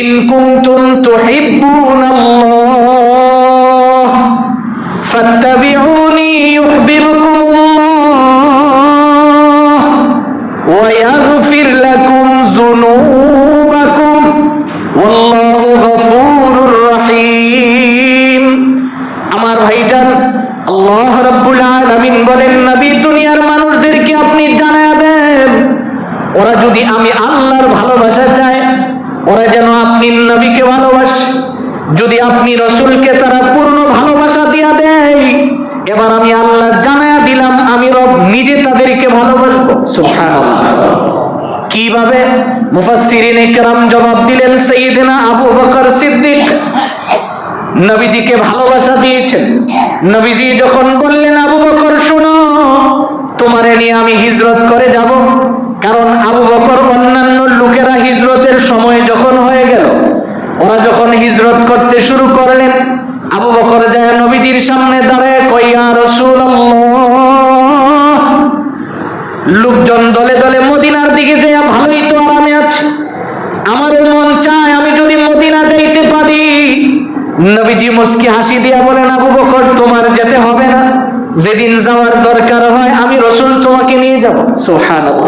In কুনতুম তুহিব্বুনাল্লাহ ফাত্তাবিউনি ইউহিব্বুকুমুল্লাহ ওয়া ইয়াগফির লাকুম যুনুবাকুম, ওয়াল্লাহু গফুরুর রহিম। আমার ভাইজান, আল্লাহ রাব্বুল আলামিন বলেন, নবী, দুনিয়ার মানুষদেরকে আপনি জানায়া দেন। ওরা যদি আমি আল্লাহর ভালোবাসা ওরা যেন আপনি নবীকে ভালোবাসে। যদি আপনি রসুলকে তারা পূর্ণ ভালোবাসা দিয়া দেয়, এবার আমি আল্লাহ জানায়া দিলাম, আমি রব নিজে তাদেরকে ভালোবাসবো। কীভাবে? ইকরাম জবাব দিলেন আবু বকর সিদ্দিক নবীজিকে ভালোবাসা দিয়েছেন। নবীজি যখন বললেন, আবু বকর, শোনো, তোমারে নিয়ে আমি হিজরত করে যাব। কারণ আবু বকর অন্যান্য লোকেরা হিজরতের সময় যখন হয়ে গেল ওরা যখন হিজরত করতে শুরু করলেন, আবু বকর যায় নবীজির সামনে দাঁড়ায় কইয়া রসুল লোকজন দলে দলে মদিনার দিকে যায় ভালোই তো আরামে আছে। আমারও মন চায় আমি যদি মদিনা যাইতে পারি। নবীজি মুস্কি হাসি দিয়া বলেন, আবু বকর, তোমার যেতে হবে না। যেদিন যাওয়ার দরকার হয়, আমি রসুল তোমাকে নিয়ে যাব। সুবহানাল্লাহ।